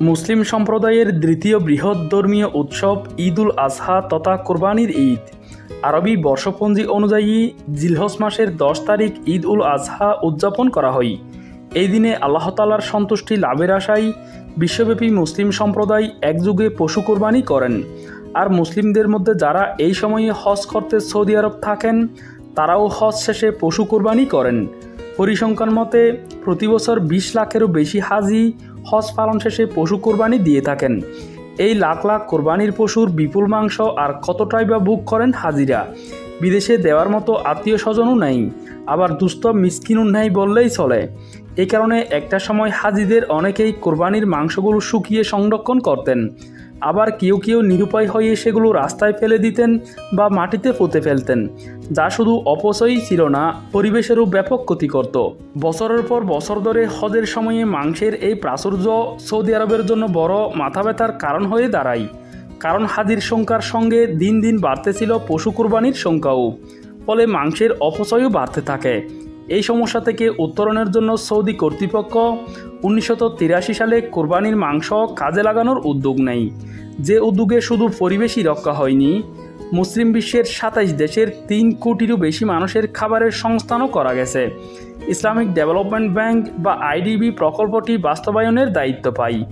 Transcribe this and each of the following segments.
মুসলিম সম্প্রদায়ের দ্বিতীয় বৃহৎ ধর্মীয় উৎসব ঈদ উল আজহা তথা কোরবানির ঈদ। আরবি বর্ষপঞ্জি অনুযায়ী জিলহস মাসের দশ তারিখ ঈদ উল আজহা উদযাপন করা হয়। এই দিনে আল্লাহ তালার সন্তুষ্টি লাভের আশায় বিশ্বব্যাপী মুসলিম সম্প্রদায় একযুগে পশু কোরবানি করেন। আর মুসলিমদের মধ্যে যারা এই সময়ে হজ করতে সৌদি আরব থাকেন, তারাও হজ শেষে পশু কোরবানি করেন। পরিসংখ্যান মতে, প্রতি বছর বিশ লাখেরও বেশি হাজি হজ পালন শেষে পশু কোরবানি দিয়ে থাকেন। এই লাখ লাখ কোরবানির পশুর বিপুল মাংস আর কতটাই বা বুক করেন হাজিরা? বিদেশে দেওয়ার মতো আত্মীয় স্বজনও নেই, আবার দুস্থ মিসকিনও নেই বললেই চলে। এ কারণে একটা সময় হাজিদের অনেকেই কোরবানির মাংসগুলো শুকিয়ে সংরক্ষণ করতেন। আবার কেউ কেউ নিরুপায় হয়ে সেগুলো রাস্তায় ফেলে দিতেন বা মাটিতে পুঁতে ফেলতেন, যা শুধু অপচয়ই ছিল না, পরিবেশেরও ব্যাপক ক্ষতি করত। বছরের পর বছর ধরে হজের সময়ে মাংসের এই প্রাচুর্য সৌদি আরবের জন্য বড় মাথা ব্যথার কারণ হয়ে দাঁড়ায়। কারণ হাজির সংখ্যার সঙ্গে দিন দিন বাড়তেছিল পশু কোরবানির সংখ্যাও, ফলে মাংসের অপচয়ও বাড়তে থাকে। এই সমস্যা থেকে উত্তরণের জন্য সৌদি কর্তৃপক্ষ উনিশশো তিরাশি সালে কোরবানির মাংস কাজে লাগানোর উদ্যোগ নেয়। যে উদ্যোগে শুধু পরিবেশই রক্ষা হয়নি, মুসলিম বিশ্বের সাতাইশ দেশের তিন কোটিরও বেশি মানুষের খাবারের সংস্থানও করা গেছে। ইসলামিক ডেভেলপমেন্ট ব্যাংক বা আইডিবি প্রকল্পটি বাস্তবায়নের দায়িত্ব পায়।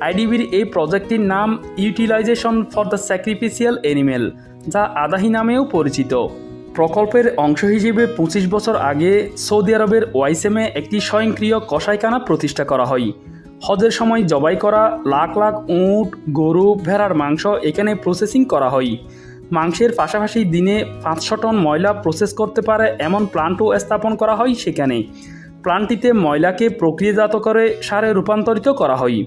আইডিবির এই প্রজেক্টটির নাম utilization for the sacrificial animal, যা আদাহি নামেও পরিচিত। প্রকল্পের অংশ হিসেবে পঁচিশ বছর আগে সৌদি আরবের ওয়াইসেমে একটি স্বয়ংক্রিয় কষাইখানা প্রতিষ্ঠা করা হয়। হজের সময় জবাই করা লাখ লাখ উট, গরু, ভেড়ার মাংস এখানে প্রসেসিং করা হয়। মাংসের পাশাপাশি দিনে পাঁচশো টন ময়লা প্রসেস করতে পারে এমন প্লান্টও স্থাপন করা হয় সেখানে। প্লান্টটিতে ময়লাকে প্রক্রিয়াজাত করে সারে রূপান্তরিত করা হয়।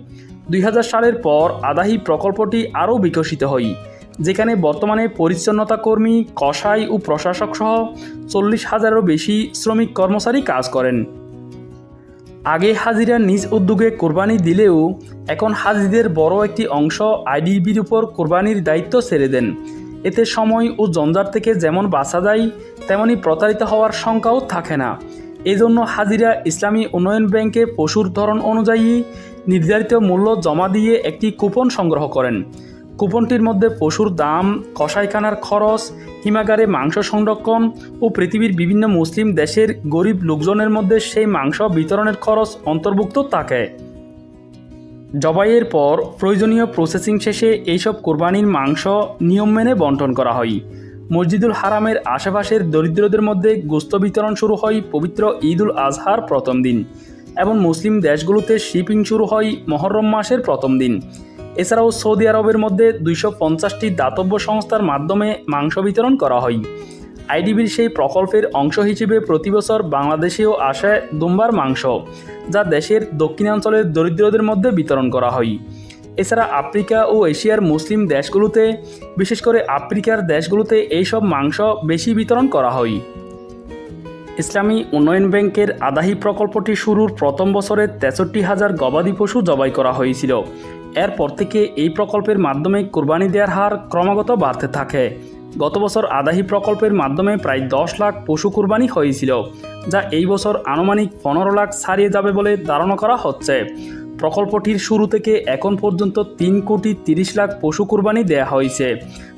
দুই হাজার সালের পর আদাহি প্রকল্পটি আরও বিকশিত হয়। যেখানে বর্তমানে পরিচ্ছন্নতা কর্মী, কসাই ও প্রশাসক সহ চল্লিশ হাজারেরও বেশি শ্রমিক কর্মচারী কাজ করেন। আগে হাজিরা নিজ উদ্যোগে কোরবানি দিলেও এখন হাজিদের বড় একটি অংশ আইডিবির উপর কোরবানির দায়িত্ব ছেড়ে দেন। এতে সময় ও জঞ্জার থেকে যেমন বাঁচা যায়, তেমনি প্রতারিত হওয়ার শঙ্কাও থাকে না। এজন্য হাজিরা ইসলামী উন্নয়ন ব্যাংকে পশুর ধরন অনুযায়ী নির্ধারিত মূল্য জমা দিয়ে একটি কুপন সংগ্রহ করেন। কুপনটির মধ্যে পশুর দাম, কসাইখানার খরচ, হিমাগারে মাংস সংরক্ষণ ও পৃথিবীর বিভিন্ন মুসলিম দেশের গরিব লোকজনের মধ্যে সেই মাংস বিতরণের খরচ অন্তর্ভুক্ত থাকে। জবাইয়ের পর প্রয়োজনীয় প্রসেসিং শেষে এইসব কোরবানির মাংস নিয়ম মেনে বন্টন করা হয়। মসজিদুল হারামের আশেপাশের দরিদ্রদের মধ্যে গোস্ত বিতরণ শুরু হয় পবিত্র ঈদ উল আজহার প্রথম দিন এবং মুসলিম দেশগুলোতে শিপিং শুরু হয় মহরম মাসের প্রথম দিন। এছাড়াও সৌদি আরবের মধ্যে দুইশো পঞ্চাশটি দাতব্য সংস্থার মাধ্যমে মাংস বিতরণ করা হয়। আইডিবির সেই প্রকল্পের অংশ হিসেবে প্রতি বছর বাংলাদেশেও আসে দুম্বার মাংস, যা দেশের দক্ষিণাঞ্চলের দরিদ্রদের মধ্যে বিতরণ করা হয়। এছাড়া আফ্রিকা ও এশিয়ার মুসলিম দেশগুলোতে, বিশেষ করে আফ্রিকার দেশগুলোতে এইসব মাংস বেশি বিতরণ করা হয়। ইসলামী উন্নয়ন ব্যাংকের আদাহি প্রকল্পটি শুরুর প্রথম বছরে তেষট্টি হাজার গবাদি পশু জবাই করা হয়েছিল। এরপর থেকে এই প্রকল্পের মাধ্যমে কোরবানি দেওয়ার হার ক্রমাগত বাড়তে থাকে। গত বছর আদাহি প্রকল্পের মাধ্যমে প্রায় দশ লাখ পশু কোরবানি হয়েছিল, যা এই বছর আনুমানিক পনেরো লাখ ছাড়িয়ে যাবে বলে ধারণা করা হচ্ছে। প্রকল্পটির শুরু থেকে এখন পর্যন্ত তিন কোটি তিরিশ লাখ পশু কোরবানি দেওয়া হয়েছে,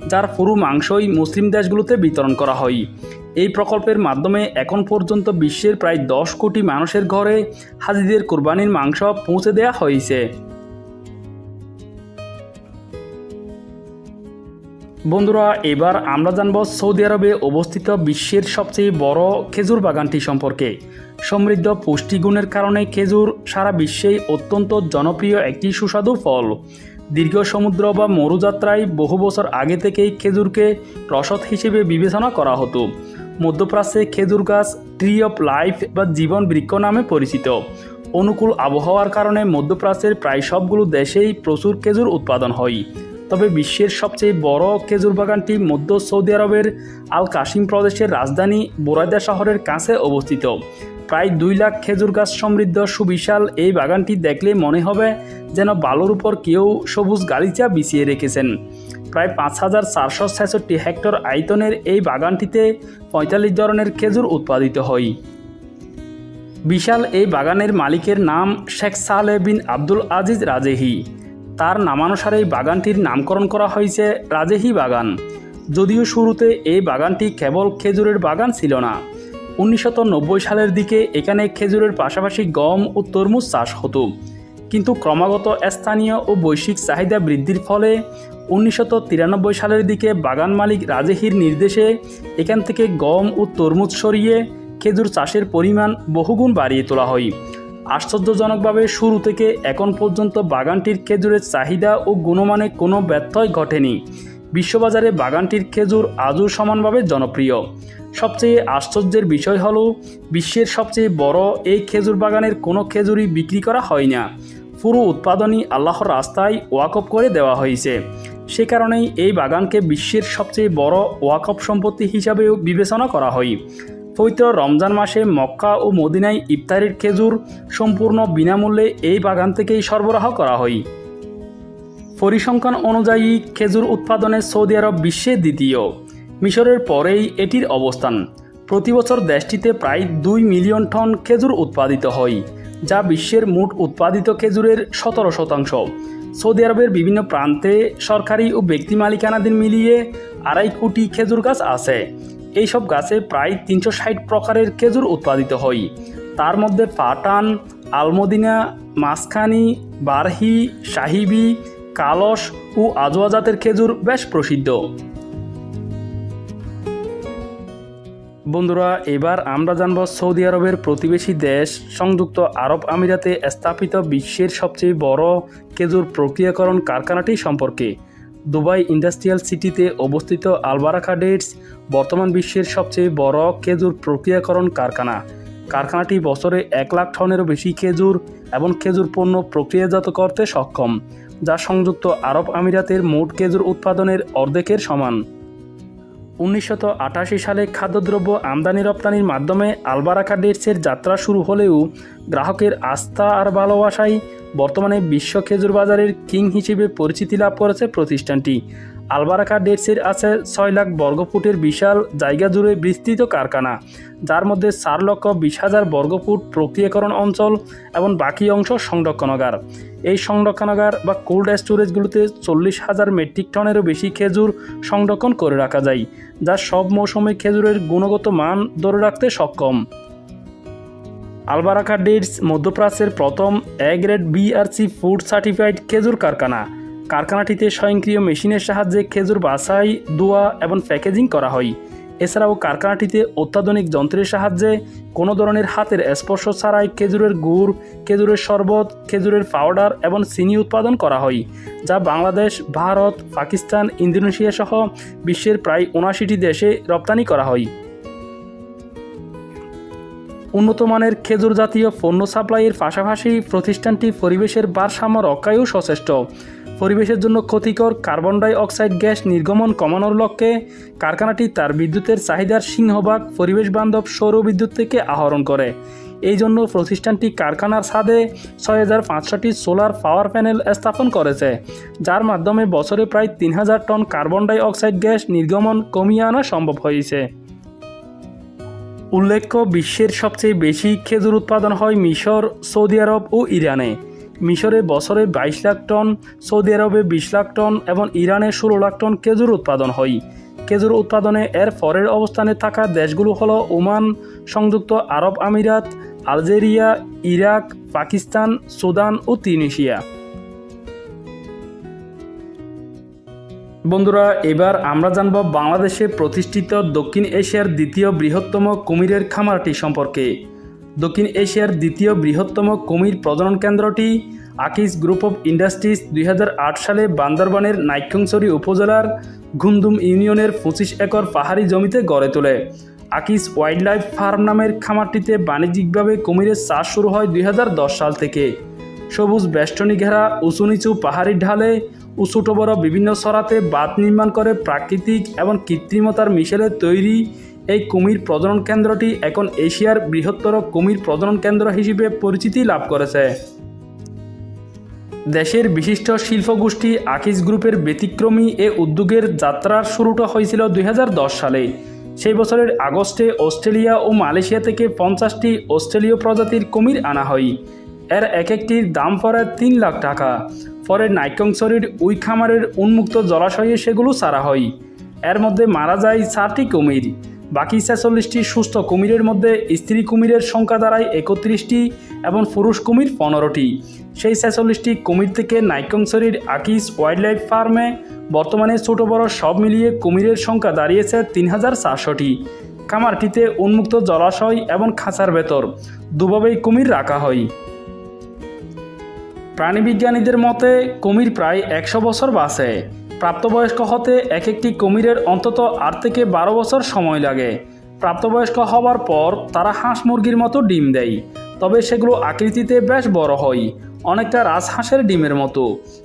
যার পুরো মাংসই মুসলিম দেশগুলোতে বিতরণ করা হয়। এই প্রকল্পের মাধ্যমে এখন পর্যন্ত বিশ্বের প্রায় দশ কোটি মানুষের ঘরে হাজিদের কোরবানির মাংস পৌঁছে দেওয়া হয়েছে। বন্ধুরা, এবার আমরা জানব সৌদি আরবে অবস্থিত বিশ্বের সবচেয়ে বড় খেজুর বাগানটি সম্পর্কে। সমৃদ্ধ পুষ্টিগুণের কারণে খেজুর সারা বিশ্বেই অত্যন্ত জনপ্রিয় একটি সুস্বাদু ফল। দীর্ঘ সমুদ্র বা মরুযাত্রায় বহু বছর আগে থেকেই খেজুরকে রসদ হিসেবে বিবেচনা করা হতো। মধ্যপ্রাচ্যে খেজুর গাছ ট্রি অফ লাইফ বা জীবন বৃক্ষ নামে পরিচিত। অনুকূল আবহাওয়ার কারণে মধ্যপ্রাচ্যের প্রায় সবগুলো দেশেই প্রচুর খেজুর উৎপাদন হয়। তবে বিশ্বের সবচেয়ে বড় খেজুর বাগানটি মধ্য সৌদি আরবের আল কাশিম প্রদেশের রাজধানী বোরাইদা শহরের কাছে অবস্থিত। প্রায় দুই লাখ খেজুর গাছ সমৃদ্ধ সুবিশাল এই বাগানটি দেখলে মনে হবে যেন বালুর উপর কেউ সবুজ গালিচা বিছিয়ে রেখেছেন। প্রায় পাঁচ হাজার চারশো ছেষট্টি হেক্টর আয়তনের এই বাগানটিতে পঁয়তাল্লিশ ধরনের খেজুর উৎপাদিত হয়। বিশাল এই বাগানের মালিকের নাম শেখ সালে বিন আব্দুল আজিজ রাজেহি। তার নামানুসারেই বাগানটির নামকরণ করা হয়েছে রাজেহি বাগান। যদিও শুরুতে এই বাগানটি কেবল খেজুরের বাগান ছিল না। উনিশশো নব্বই সালের দিকে এখানে খেজুরের পাশাপাশি গম ও তরমুজ চাষ হতো। কিন্তু ক্রমাগত স্থানীয় ও বৈশ্বিক চাহিদা বৃদ্ধির ফলে উনিশশো তিরানব্বই সালের দিকে বাগান মালিক রাজেহির নির্দেশে এখান থেকে গম ও তরমুজ সরিয়ে খেজুর চাষের পরিমাণ বহুগুণ বাড়িয়ে তোলা হয়। আশ্চর্যজনকভাবে শুরু থেকে এখন পর্যন্ত বাগানটির খেজুরের চাহিদা ও গুণমানে কোনো ব্যত্যয় ঘটেনি। বিশ্ববাজারে বাগানটির খেজুর আজও সমানভাবে জনপ্রিয়। সবচেয়ে আশ্চর্যের বিষয় হল, বিশ্বের সবচেয়ে বড় এই খেজুর বাগানের কোনো খেজুরই বিক্রি করা হয় না পুরো উৎপাদনই আল্লাহর রাস্তায় ওয়াকফ করে দেওয়া হয়েছে। সে কারণেই এই বাগানকে বিশ্বের সবচেয়ে বড় ওয়াকফ সম্পত্তি হিসাবেও বিবেচনা করা হয়। পবিত্র রমজান মাসে মক্কা ও মদিনায় ইফতারির খেজুর সম্পূর্ণ বিনামূল্যে এই বাগান থেকেই সরবরাহ করা হয়। পরিসংখ্যান অনুযায়ী খেজুর উৎপাদনে সৌদি আরব বিশ্বে দ্বিতীয়। মিশরের পরেই এটির অবস্থান। প্রতি বছর দেশটিতে প্রায় দুই মিলিয়ন টন খেজুর উৎপাদিত হয়, যা বিশ্বের মোট উৎপাদিত খেজুরের সতেরো শতাংশ। সৌদি আরবের বিভিন্ন প্রান্তে সরকারি ও ব্যক্তি মালিকানাধীন মিলিয়ে আড়াই কোটি খেজুর গাছ আছে। এইসব গাছে প্রায় তিনশো ষাট প্রকারের খেজুর উৎপাদিত হয়। তার মধ্যে পাটান, আলমদিনা মাসখানি বারহি, সাহিবি, কালস ও আজোয়া জাতের খেজুর বেশ প্রসিদ্ধ। বন্ধুরা, এবার আমরা জানব সৌদি আরবের প্রতিবেশী দেশ সংযুক্ত আরব আমিরাতে স্থাপিত বিশ্বের সবচেয়ে বড় খেজুর প্রক্রিয়াকরণ কারখানাটি সম্পর্কে। দুবাই ইন্ডাস্ট্রিয়াল সিটিতে অবস্থিত আলবারাকা ডেটস বর্তমান বিশ্বের সবচেয়ে বড় খেজুর প্রক্রিয়াকরণ কারখানা। কারখানাটি বছরে এক লাখ টনেরও বেশি খেজুর এবং খেজুর পণ্য প্রক্রিয়াজাত করতে সক্ষম, যা সংযুক্ত আরব আমিরাতের মোট খেজুর উৎপাদনের অর্ধেকের সমান। উনিশশো আটাশি সালে খাদ্যদ্রব্য আমদানি রপ্তানির মাধ্যমে আলবারাকা ডেটসের যাত্রা শুরু হলেও গ্রাহকের আস্থা আর ভালোবাসায় বর্তমানে বিশ্ব খেজুর বাজারের কিং হিসেবে পরিচিতি লাভ করেছে প্রতিষ্ঠানটি। আলবারাকা ডেটসের আছে ছয় লাখ বর্গফুটের বিশাল, জায়গা জুড়ে বিস্তৃত কারখানা, যার মধ্যে চার লক্ষ বিশ হাজার বর্গফুট প্রক্রিয়াকরণ অঞ্চল এবং বাকি অংশ সংরক্ষণাগার। এই সংরক্ষণাগার বা কোল্ড স্টোরেজগুলোতে চল্লিশ হাজার মেট্রিক টনেরও বেশি খেজুর সংরক্ষণ করে রাখা যায়, যা সব মৌসুমে খেজুরের গুণগত মান ধরে রাখতে সক্ষম। আলবারাকা ডেটস মধ্যপ্রাচ্যের প্রথম A grade BRC food certified খেজুর কারখানা। কারখানাটিতে স্বয়ংক্রিয় মেশিনের সাহায্যে খেজুর বাছাই, দোয়া এবং প্যাকেজিং করা হয়। এছাড়াও কারখানাটিতে অত্যাধুনিক যন্ত্রের সাহায্যে কোনো ধরনের হাতের স্পর্শ ছাড়াই খেজুরের গুড়, খেজুরের শরবত, খেজুরের পাউডার এবং চিনি উৎপাদন করা হয়, যা বাংলাদেশ, ভারত, পাকিস্তান ইন্দোনেশিয়া সহ বিশ্বের প্রায় উনাশিটি দেশে রপ্তানি করা হয়। উন্নত মানের খেজুর জাতীয় পণ্য সাপ্লাইয়ের পাশাপাশি প্রতিষ্ঠানটি পরিবেশের ভারসাম্য রক্ষায়ও সচেষ্ট। পরিবেশের জন্য ক্ষতিকর কার্বন ডাই অক্সাইড গ্যাস নির্গমন কমানোর লক্ষ্যে কারখানাটি তার বিদ্যুতের চাহিদার সিংহভাগ পরিবেশ বান্ধব সৌর বিদ্যুৎ থেকে আহরণ করে। এই জন্য প্রতিষ্ঠানটি কারখানার ছাদে ছয় হাজার পাঁচশোটি সোলার পাওয়ার প্যানেল স্থাপন করেছে, যার মাধ্যমে বছরে প্রায় তিন হাজার ton carbon dioxide gas নির্গমন কমিয়ে আনা সম্ভব হয়েছে। উল্লেখ্য, বিশ্বের সবচেয়ে বেশি খেজুর উৎপাদন হয় মিশর, সৌদি আরব ও ইরানে। মিশরে বছরে বাইশ লাখ টন, সৌদি আরবে বিশ লাখ টন এবং ইরানে ষোলো লাখ টন খেজুর উৎপাদন হয়। খেজুর উৎপাদনে এর পরের অবস্থানে থাকা দেশগুলো হলো ওমান, সংযুক্ত আরব আমিরাত, আলজেরিয়া, ইরাক, পাকিস্তান, সুদান ও তিউনিশিয়া বন্ধুরা, এবার আমরা জানব বাংলাদেশে প্রতিষ্ঠিত দক্ষিণ এশিয়ার দ্বিতীয় বৃহত্তম কুমিরের খামারটি সম্পর্কে। দক্ষিণ এশিয়ার দ্বিতীয় বৃহত্তম কুমির প্রজনন কেন্দ্রটি আকিস গ্রুপ অফ ইন্ডাস্ট্রিজ দুই হাজার আট সালে বান্দরবানের নাইক্ষংছড়ি উপজেলার ঘুমদুম ইউনিয়নের পঁচিশ একর পাহাড়ি জমিতে গড়ে তোলে। আকিস ওয়াইল্ড লাইফ ফার্ম নামের খামারটিতে বাণিজ্যিকভাবে কুমিরের চাষ শুরু হয় দুই হাজার দশ সাল থেকে। সবুজ বেষ্টনী ঘেরা উঁচু নিচু পাহাড়ি ঢালে ও ছোটো বড় বিভিন্ন সরাতে বাঁধ নির্মাণ করে প্রাকৃতিক এবং কৃত্রিমতার মিশেলে তৈরি এই কুমির প্রজনন কেন্দ্রটি এখন এশিয়ার বৃহত্তর কুমির প্রজনন কেন্দ্র হিসেবে পরিচিতি লাভ করেছে। দেশের বিশিষ্ট শিল্পগোষ্ঠী আকিস গ্রুপের ব্যতিক্রমী এ উদ্যোগের যাত্রার শুরুটা হয়েছিল দুই হাজার দশ সালে। সেই বছরের আগস্টে অস্ট্রেলিয়া ও মালয়েশিয়া থেকে পঞ্চাশটি অস্ট্রেলীয় প্রজাতির কুমির আনা হয়। এর এক একটির দাম পড়ে তিন লাখ টাকা। পরে নাইকংসরির উই খামারের উন্মুক্ত জলাশয়ে সেগুলো ছাড়া হয়। এর মধ্যে মারা যায় চারটি কুমির। বাকি ছেচল্লিশটি সুস্থ কুমিরের মধ্যে স্ত্রী কুমিরের সংখ্যা দাঁড়ায় একত্রিশটি এবং পুরুষ কুমির পনেরোটি। সেই ছেচল্লিশটি কুমির থেকে নাইকংসরির আকিস ওয়াইল্ড লাইফ ফার্মে বর্তমানে ছোট বড় সব মিলিয়ে কুমিরের সংখ্যা দাঁড়িয়েছে তিন হাজার চারশোটি। খামারটিতে উন্মুক্ত জলাশয় এবং খাঁচার ভেতর। দুভাবেই কুমির রাখা হয়। প্রাণীবিজ্ঞানীদের মতে, কুমির প্রায় একশো বছর বাঁচে। প্রাপ্তবয়স্ক হতে এক একটি কুমিরের অন্তত আট থেকে বারো বছর সময় লাগে। প্রাপ্তবয়স্ক হওয়ার পর তারা হাঁস মুরগির মতো ডিম দেয়, তবে সেগুলো আকৃতিতে বেশ বড় হয়, অনেকটা রাজহাঁসের ডিমের মতো।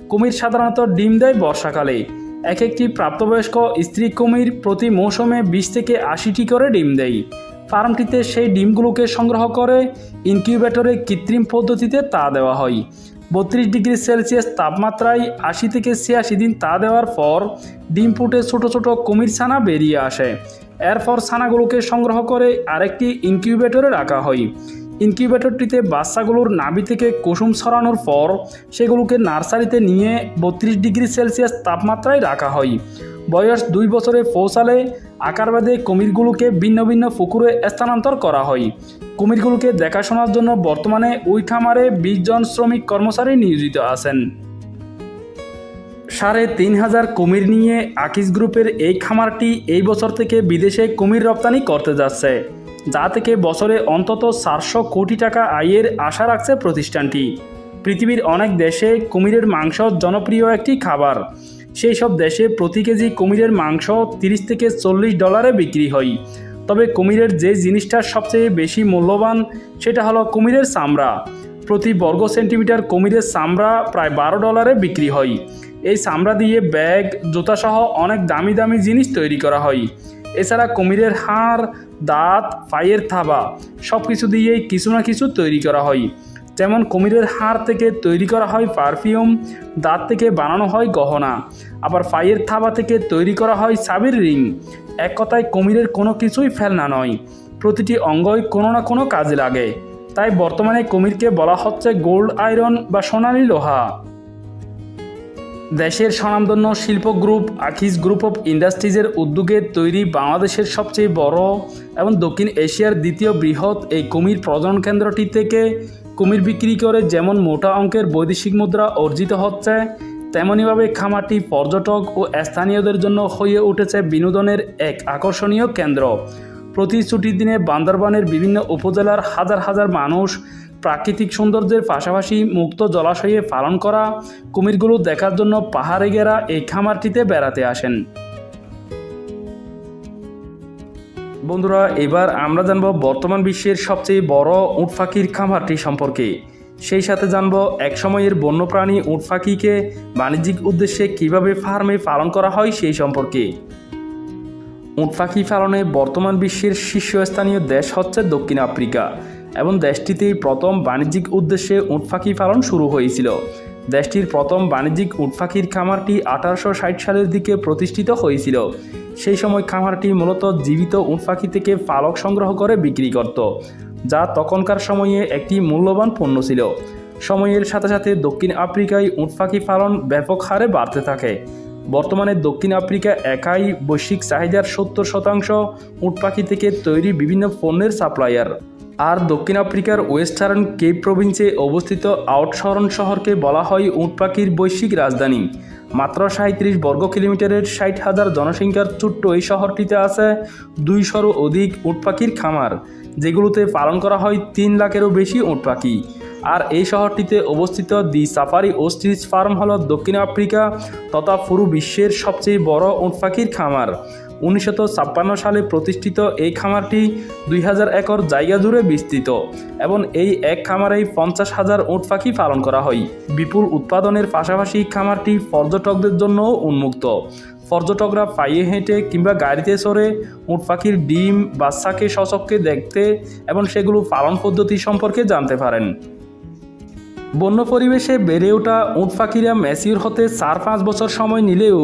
কুমির সাধারণত ডিম দেয় বর্ষাকালে। এক একটি প্রাপ্তবয়স্ক স্ত্রী কুমির প্রতি মৌসুমে বিশ থেকে আশিটি করে ডিম দেয়। ফার্মটিতে সেই ডিমগুলোকে সংগ্রহ করে, ইনকিউবেটরে কৃত্রিম পদ্ধতিতে তা দেওয়া হয়। বত্রিশ ডিগ্রি সেলসিয়াস তাপমাত্রায় আশি থেকে ছিয়াশি দিন তা দেওয়ার পর ডিম ফুটে ছোট ছোট কুমির ছানা বেরিয়ে আসে। এরপর ছানাগুলোকে সংগ্রহ করে আরেকটি ইনকিউবেটরে রাখা হয়। ইনকিউবেটরটিতে বাচ্চাগুলোর নাভি থেকে কুসুম ছড়ানোর পর সেগুলোকে নার্সারিতে নিয়ে বত্রিশ ডিগ্রি সেলসিয়াস তাপমাত্রায় রাখা হয়। বয়স দুই বছরে পৌঁছালে আকার আকারবাদে কুমিরগুলোকে ভিন্ন ভিন্ন পুকুরে স্থানান্তর করা হয়। কুমিরগুলোকে দেখাশোনার জন্য বর্তমানে ওই খামারে বিশ জন শ্রমিক কর্মচারী নিয়োজিত আছেন। সাড়ে তিন হাজার কুমির নিয়ে আকিস গ্রুপের এই খামারটি এই বছর থেকে বিদেশে কুমির রপ্তানি করতে যাচ্ছে, যা থেকে বছরে অন্তত চারশো কোটি টাকা আয়ের আশা রাখছে প্রতিষ্ঠানটি। পৃথিবীর অনেক দেশে কুমিরের মাংস জনপ্রিয় একটি খাবার। সেই সব দেশে প্রতি কেজি কুমিরের মাংস তিরিশ থেকে চল্লিশ ডলারে বিক্রি হয় তবে কুমিরের যে জিনিসটার সবচেয়ে বেশি মূল্যবান সেটা হলো কুমিরের চামড়া। প্রতি বর্গ সেন্টিমিটার কুমিরের চামড়া প্রায় বারো ডলারে বিক্রি হয়। এই চামড়া দিয়ে ব্যাগ, জুতাসহ অনেক দামি দামি জিনিস তৈরি করা হয়। এছাড়া কুমিরের হাড়, দাঁত, পায়ের থাবা সব কিছু দিয়েই কিছু না কিছু তৈরি করা হয়। যেমন কুমিরের হাড় থেকে তৈরি করা হয় পারফিউম, দাঁত থেকে বানানো হয় গহনা। আবার পায়ের থাবা থেকে তৈরি করা হয় সাবির রিং। এক কথায় কুমিরের কোনো কিছুই ফেলনা নয়। প্রতিটি অঙ্গই কোনো না কোনো কাজে লাগে। তাই বর্তমানে কুমিরকে বলা হচ্ছে গোল্ড আয়রন বা সোনালি লোহা। দেশের স্বনামধন্য শিল্প গ্রুপ আকিস গ্রুপ অফ ইন্ডাস্ট্রিজের উদ্যোগে তৈরি বাংলাদেশের সবচেয়ে বড় এবং দক্ষিণ এশিয়ার দ্বিতীয় বৃহৎ এই কুমির প্রজনন কেন্দ্রটি থেকে কুমির বিক্রি করে যেমন মোটা অঙ্কের বৈদেশিক মুদ্রা অর্জিত হচ্ছে তেমনইভাবে খামারটি পর্যটক ও স্থানীয়দের জন্য হয়ে উঠেছে বিনোদনের এক আকর্ষণীয় কেন্দ্র। প্রতি ছুটির দিনে বান্দরবানের বিভিন্ন উপজেলার হাজার হাজার মানুষ প্রাকৃতিক সৌন্দর্যের পাশাপাশি মুক্ত জলাশয়ে পালন করা কুমিরগুলো দেখার জন্য পাহাড়ে গেরা এই খামারটিতে বেড়াতে আসেন। বন্ধুরা, এবার আমরা জানব বর্তমান বিশ্বের সবচেয়ে বড় উট পাখির খামারটি সম্পর্কে। সেই সাথে জানব একসময়ের বন্যপ্রাণী উট পাখিকে বাণিজ্যিক উদ্দেশ্যে কীভাবে ফার্মে পালন করা হয় সেই সম্পর্কে। উট পাখি পালনে বর্তমান বিশ্বের শীর্ষস্থানীয় দেশ হচ্ছে দক্ষিণ আফ্রিকা। এবং দেশটিতেই প্রথম বাণিজ্যিক উদ্দেশ্যে উট পাখি পালন শুরু হয়েছিল। দেশটির প্রথম বাণিজ্যিক উট খামারটি আঠারোশো ষাট সালের দিকে প্রতিষ্ঠিত হয়েছিল। সেই সময় খামারটি মূলত জীবিত উট থেকে পালক সংগ্রহ করে বিক্রি করত, যা তখনকার সময়ে একটি মূল্যবান পণ্য ছিল। সময়ের সাথে সাথে দক্ষিণ আফ্রিকায় উট পাখি পালন ব্যাপক হারে বাড়তে থাকে। বর্তমানে দক্ষিণ আফ্রিকা একাই বৈশ্বিক চাহিদার সত্তর শতাংশ উট পাখি থেকে তৈরি বিভিন্ন পণ্যের সাপ্লায়ার। আর দক্ষিণ আফ্রিকার ওয়েস্টার্ন কেপ প্রভিন্সে অবস্থিত আউটশরন শহরকে বলা হয় উট পাখির বৈশ্বিক রাজধানী। মাত্র সাঁত্রিশ বর্গ কিলোমিটারের ষাট হাজার জনসংখ্যার ছোট্ট এই শহরটিতে আছে দুইশোরও অধিক উট পাখির খামার, যেগুলোতে পালন করা হয় তিন লাখেরও বেশি উট পাখি আর এই শহরটিতে অবস্থিত দি সাফারি ওস্ট্রিচ ফার্ম হল দক্ষিণ আফ্রিকা তথা পুরো বিশ্বের সবচেয়ে বড় উট পাখির খামার। উনিশশো ছাপ্পান্ন সালে প্রতিষ্ঠিত এই খামারটি দুই হাজার একর জায়গা জুড়ে বিস্তৃত এবং এই এক খামারেই পঞ্চাশ হাজার উঁট পাখি পালন করা হয়। বিপুল উৎপাদনের পাশাপাশি খামারটি পর্যটকদের জন্যও উন্মুক্ত। পর্যটকরা পায়ে হেঁটে কিংবা গাড়িতে চড়ে উট পাখির ডিম, বাচ্চাকে সচককে দেখতে এবং সেগুলো পালন পদ্ধতি সম্পর্কে জানতে পারেন। বন্য পরিবেশে বেড়ে ওঠা উট পাখিরা ম্যাচিউর হতে চার পাঁচ বছর সময় নিলেও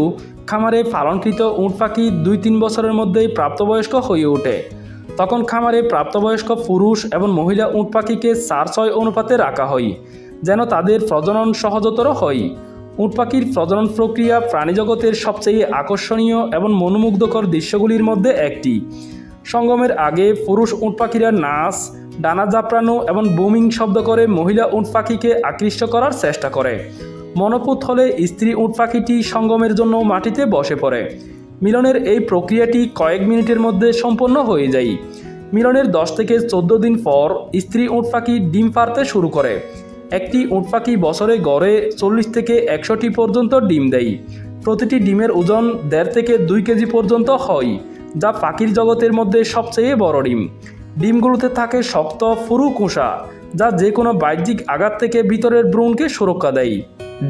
খামারে পালনকৃত উঁট পাখি দুই তিন বছরের মধ্যেই প্রাপ্তবয়স্ক হয়ে ওঠে। তখন খামারে প্রাপ্তবয়স্ক পুরুষ এবং মহিলা উঁট পাখিকে চার ছয় অনুপাতে রাখা হয়, যেন তাদের প্রজনন সহজতর হয়। উট পাখির প্রজনন প্রক্রিয়া প্রাণীজগতের সবচেয়ে আকর্ষণীয় এবং মনোমুগ্ধকর দৃশ্যগুলির মধ্যে একটি। সঙ্গমের আগে পুরুষ উট পাখিরা নাচ, ডানা জাপড়ানো এবং বুমিং শব্দ করে মহিলা উট পাখিকে আকৃষ্ট করার চেষ্টা করে। মনোপুত হলে স্ত্রী উট পাখিটি সঙ্গমের জন্য মাটিতে বসে পড়ে। মিলনের এই প্রক্রিয়াটি কয়েক মিনিটের মধ্যে সম্পন্ন হয়ে যায়। মিলনের দশ থেকে চোদ্দ দিন পর স্ত্রী উট পাখি ডিম পারতে শুরু করে। একটি উট পাখি বছরে গড়ে চল্লিশ থেকে একশোটি পর্যন্ত ডিম দেয়। প্রতিটি ডিমের ওজন দেড় থেকে দুই কেজি পর্যন্ত হয়, যা পাখির জগতের মধ্যে সবচেয়ে বড় ডিম। ডিমগুলোতে থাকে শক্ত ফুরু কুষা যা যে কোনো বাহ্যিক আঘাত থেকে ভিতরের ভ্রূণকে সুরক্ষা দেয়।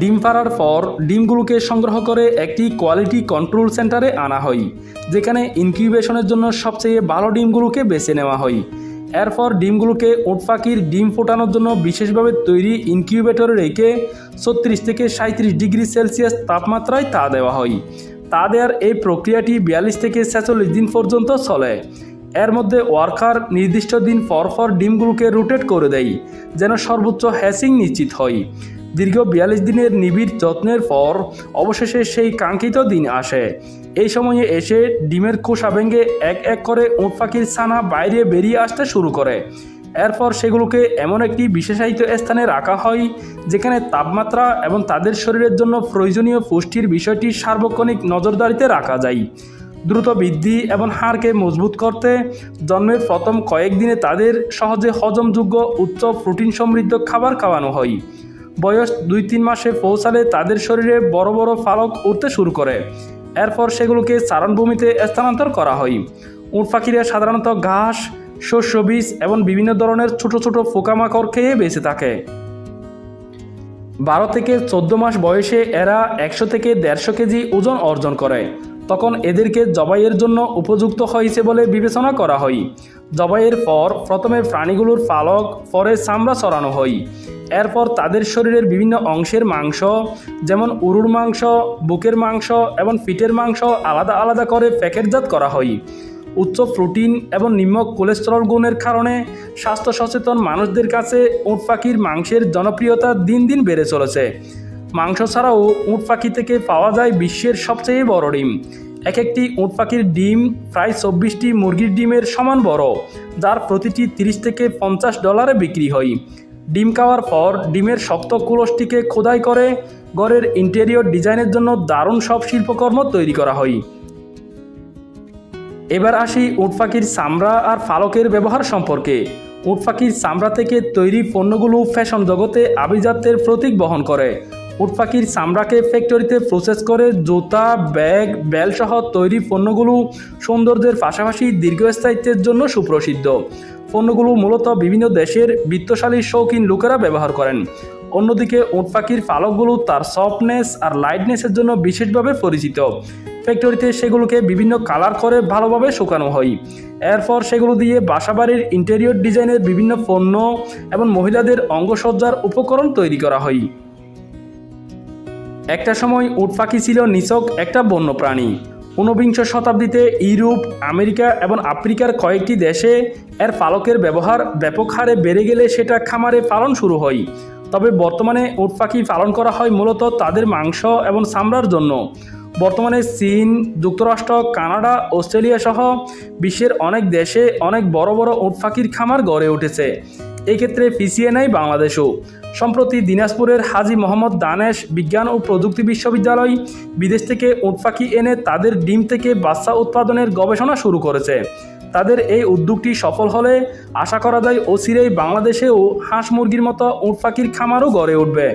ডিম পাড়ার পর ডিমগুলোকে সংগ্রহ করে একটি কোয়ালিটি কন্ট্রোল সেন্টারে আনা হয়, যেখানে ইনকিউবেশনের জন্য সবচেয়ে ভালো ডিমগুলোকে বেছে নেওয়া হয়। এরপর ডিমগুলোকে উট পাখির ডিম ফোটানোর জন্য বিশেষভাবে তৈরি ইনকিউবেটরে রেখে ছত্রিশ থেকে সাঁত্রিশ ডিগ্রি সেলসিয়াস তাপমাত্রায় তা দেওয়া হয়। তা দেওয়ার এই প্রক্রিয়াটি বিয়াল্লিশ থেকে ছেচল্লিশ দিন পর্যন্ত চলে। এর মধ্যে ওয়ার্কার নির্দিষ্ট দিন পর পর ডিমগুলোকে রোটেট করে দেয়, যেন সর্বোচ্চ হ্যাসিং নিশ্চিত হয়। দীর্ঘ বিয়াল্লিশ দিনের নিবিড় যত্নের পর অবশেষে সেই কাঙ্ক্ষিত দিন আসে। এই সময়ে এসে ডিমের খোসা ভেঙে এক এক করে উঁট পাখির ছানা বাইরে বেরিয়ে আসতে শুরু করে। এরপর সেগুলোকে এমন একটি বিশেষায়িত স্থানে রাখা হয়, যেখানে তাপমাত্রা এবং তাদের শরীরের জন্য প্রয়োজনীয় পুষ্টির বিষয়টি সার্বক্ষণিক নজরদারিতে রাখা যায়। দ্রুত বৃদ্ধি এবং হাড়কে মজবুত করতে জন্মের প্রথম কয়েকদিনে তাদের সহজে হজমযোগ্য উচ্চ প্রোটিন সমৃদ্ধ খাবার খাওয়ানো হয়। বয়স দুই তিন মাসে পৌঁছালে তাদের শরীরে বড় বড় ফালক উঠতে শুরু করে। এরপর সেগুলোকে চারণভূমিতে স্থানান্তর করা হয়। উট পাখিরা সাধারণত ঘাস, শস্য বীজ এবং বিভিন্ন ধরনের ছোট ছোট পোকামাকড় খেয়ে বেঁচে থাকে। বারো থেকে চোদ্দ মাস বয়সে এরা একশো থেকে দেড়শো কেজি ওজন অর্জন করে। তখন এদেরকে জবাইয়ের জন্য উপযুক্ত হয়েছে বলে বিবেচনা করা হয়। জবাইয়ের পর প্রথমে প্রাণীগুলোর পালক, পরে চামড়া চড়ানো হয়। এরপর তাদের শরীরের বিভিন্ন অংশের মাংস, যেমন উরুর মাংস, বুকের মাংস এবং পিঠের মাংস আলাদা আলাদা করে প্যাকেটজাত করা হয়। উচ্চ প্রোটিন এবং নিম্ন কোলেস্টেরল গুণের কারণে স্বাস্থ্য সচেতন মানুষদের কাছে উট পাখির মাংসের জনপ্রিয়তা দিন দিন বেড়ে চলেছে। মাংস ছাড়াও উট পাখি থেকে পাওয়া যায় বিশ্বের সবচেয়ে বড় ডিম। এক একটি উট পাখির ডিম প্রায় চব্বিশটি মুরগির ডিমের সমান বড়, যার প্রতিটি তিরিশ থেকে পঞ্চাশ ডলারে বিক্রি হয়। ডিম খাওয়ার পর ডিমের শক্ত কুলসটিকে খোদাই করে, ঘরের ইন্টেরিয়র ডিজাইনের জন্য দারুণ সব শিল্পকর্ম তৈরি করা হয়। এবার আসি উট পাখির চামড়া আর ফালকের ব্যবহার সম্পর্কে। উট পাখির চামড়া থেকে তৈরি পণ্যগুলো ফ্যাশন জগতে আভিজাত্যের প্রতীক বহন করে। উট পাখির চামড়াকে ফ্যাক্টরিতে প্রসেস করে, জুতা ব্যাগ বেলসহ তৈরি পণ্যগুলো সৌন্দর্যের পাশাপাশি দীর্ঘস্থায়িত্বের জন্য সুপ্রসিদ্ধ। পণ্যগুলো মূলত বিভিন্ন দেশের বিত্তশালী শৌখিন লোকেরা ব্যবহার করেন। অন্যদিকে, উট পাখির পালকগুলো তার সফটনেস আর লাইটনেসের জন্য বিশেষভাবে পরিচিত। ফ্যাক্টরিতে সেগুলোকে বিভিন্ন কালার করে ভালোভাবে শুকানো হয়। এরপর সেগুলো দিয়ে বাসাবাড়ির ইন্টেরিয়র ডিজাইনের বিভিন্ন পণ্য এবং মহিলাদের অঙ্গসজ্জার উপকরণ তৈরি করা হয়। একটা সময় উট পাখি ছিল নিছক একটা বন্য প্রাণী ঊনবিংশ শতাব্দীতে ইউরোপ, আমেরিকা এবং আফ্রিকার কয়েকটি দেশে এর পালকের ব্যবহার ব্যাপক হারে বেড়ে গেলে সেটা খামারে পালন শুরু হয়। তবে বর্তমানে উট পাখি পালন করা হয় মূলত তাদের মাংস এবং চামড়ার জন্য। বর্তমানে চীন, যুক্তরাষ্ট্র, কানাডা, অস্ট্রেলিয়া সহ বিশ্বের অনেক দেশে অনেক বড় বড় উট পাখির খামার গড়ে উঠেছে। এক্ষেত্রে পিছিয়ে নেয় বাংলাদেশও। সম্প্রতি দিনাজপুরের হাজি মোহাম্মদ দানেশ বিজ্ঞান ও প্রযুক্তি বিশ্ববিদ্যালয় বিদেশ থেকে উটপাখি এনে তাদের ডিম থেকে বাচ্চা উৎপাদনের গবেষণা শুরু করেছে। তাদের এই উদ্যোগটি সফল হলে আশা করা যায় অচিরেই বাংলাদেশেও হাঁস মুরগির মতো উঁট পাখির খামারও গড়ে উঠবে।